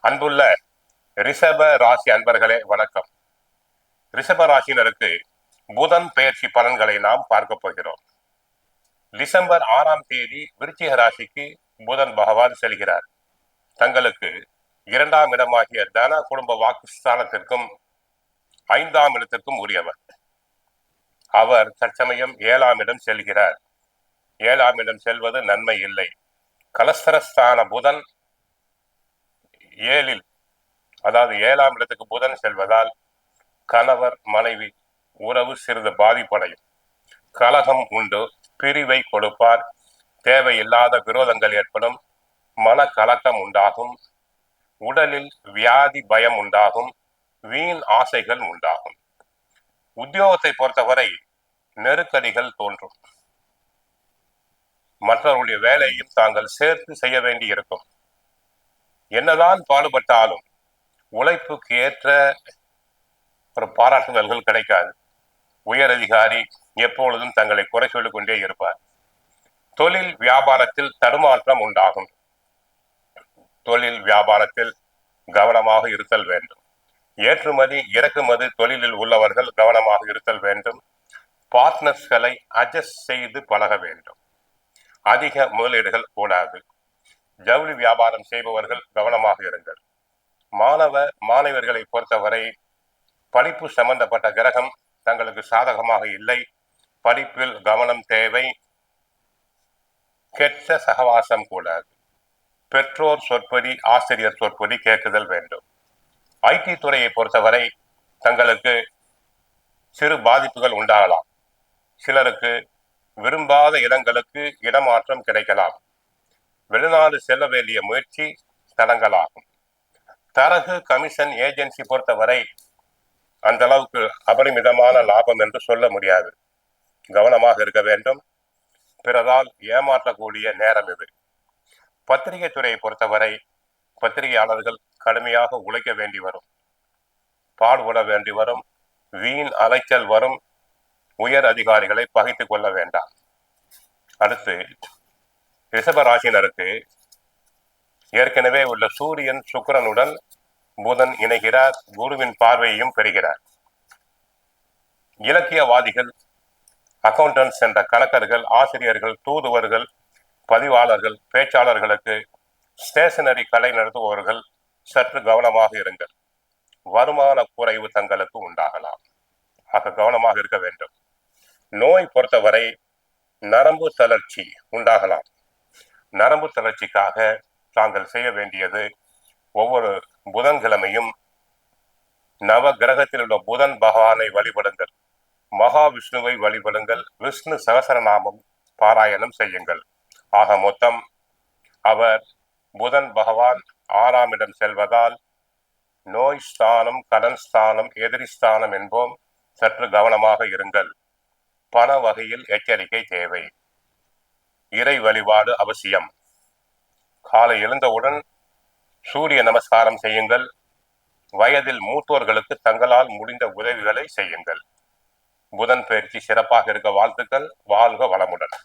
அன்புள்ள ரிஷப ராசி அன்பர்களே வணக்கம். ரிஷப ராசினருக்கு புதன் பெயர்ச்சி பலன்களை நாம் பார்க்க போகிறோம். டிசம்பர் ஆறாம் தேதி விருச்சிக ராசிக்கு புதன் பகவான் செல்கிறார். தங்களுக்கு இரண்டாம் இடமாகிய தன குடும்ப வாக்குஸ்தானத்திற்கும் ஐந்தாம் இடத்திற்கும் உரியவர். அவர் தற்சமயம் ஏழாம் இடம் செல்கிறார். ஏழாம் இடம் செல்வது நன்மை இல்லை. கலஸ்தரஸ்தான புதன் ஏழில் அதாவது ஏழாம் இடத்துக்கு புதன் செல்வதால் கணவர் மனைவி உறவு சிறிது பாதிப்படையும். கலகம் உண்டு பிரிவை கொடுப்பார் தேவையில்லாத விரோதங்கள் ஏற்படும் மன கலக்கம் உண்டாகும் உடலில் வியாதி பயம் உண்டாகும் வீண் ஆசைகள் உண்டாகும். உத்தியோகத்தை பொறுத்தவரை நெருக்கடிகள் தோன்றும். மற்றவருடைய வேலையும் தாங்கள் சேர்த்து செய்ய வேண்டி இருக்கும் என்னதான் பாடுபட்டாலும் உழைப்புக்கு ஏற்ற ஒரு பாராட்டுதல்கள் கிடைக்காது. உயர் அதிகாரி எப்பொழுதும் தங்களை குறை சொல்லிக் கொண்டே இருப்பார். தொழில் வியாபாரத்தில் தடுமாற்றம் உண்டாகும். தொழில் வியாபாரத்தில் கவனமாக இருத்தல் வேண்டும். ஏற்றுமதி இறக்குமதி தொழிலில் உள்ளவர்கள் கவனமாக இருத்தல் வேண்டும். பார்ட்னர்ஸ்களை அட்ஜஸ்ட் செய்து பழக வேண்டும். அதிக முதலீடுகள் கூடாது. ஜவுளி வியாபாரம் செய்பவர்கள் கவனமாக இருங்கள். மாணவ மாணவர்களை பொறுத்தவரை படிப்பு சம்பந்தப்பட்ட கிரகம் தங்களுக்கு சாதகமாக இல்லை. படிப்பில் கவனம் தேவை. கெட்ட சகவாசம் கூடாது. பெற்றோர் சொற்படி ஆசிரியர் சொற்படி கேட்குதல் வேண்டும். ஐடி துறையை பொறுத்தவரை தங்களுக்கு சிறு பாதிப்புகள் உண்டாகலாம். சிலருக்கு விரும்பாத இடங்களுக்கு இடமாற்றம் கிடைக்கலாம். வெளிநாடு செல்ல வேண்டிய முயற்சி தடங்கலாகும். தரகு கமிஷன் ஏஜென்சி பொறுத்தவரை அந்த அளவுக்கு அபரிமிதமான லாபம் என்று சொல்ல முடியாது. கவனமாக இருக்க வேண்டும். பிறதால் ஏமாற்றக்கூடிய நேரம் இது. பத்திரிகை துறையை பொறுத்தவரை பத்திரிகையாளர்கள் கடுமையாக உழைக்க வேண்டி வரும். பாடுபட வேண்டி வரும். வீண் அலைச்சல் வரும். உயர் அதிகாரிகளை பகைத்துக் கொள்ள வேண்டாம். அடுத்து ரிஷப ராசினருக்கு ஏற்கனவே உள்ள சூரியன் சுக்கிரனுடன் புதன் இணைகிறார் குருவின் பார்வையையும் பெறுகிறார். இலக்கியவாதிகள் அக்கௌண்டன்ஸ் என்ற கணக்கர்கள் ஆசிரியர்கள் தூதுவர்கள் பதிவாளர்கள் பேச்சாளர்களுக்கு ஸ்டேஷனரி கலை நடத்துபவர்கள் சற்று கவனமாக இருங்கள். வருமான குறைவு தங்களுக்கு உண்டாகலாம். ஆக கவனமாக இருக்க வேண்டும். நோய் பொறுத்தவரை நரம்பு தளர்ச்சி உண்டாகலாம். நரம்பு தளர்ச்சிக்காக தாங்கள் செய்ய வேண்டியது ஒவ்வொரு புதன்கிழமையும் நவ கிரகத்தில் உள்ள புதன் பகவானை வழிபடுங்கள். மகாவிஷ்ணுவை வழிபடுங்கள். விஷ்ணு சகசரநாமம் பாராயணம் செய்யுங்கள். ஆக மொத்தம் அவர் புதன் பகவான் ஆறாம் இடம் செல்வதால் நோய் ஸ்தானம் கடன் ஸ்தானம் எதிரி ஸ்தானம் என்போம் சற்று கவனமாக இருங்கள். பண வகையில் எச்சரிக்கை தேவை. இறை வழிபாடு அவசியம். காலை எழுந்தவுடன் சூரிய நமஸ்காரம் செய்யுங்கள். வயதில் மூத்தோர்களுக்கு தங்களால் முடிந்த உதவிகளை செய்யுங்கள். புதன் பயிற்சி சிறப்பாக இருக்க வாழ்த்துக்கள். வாழ்க வளமுடன்.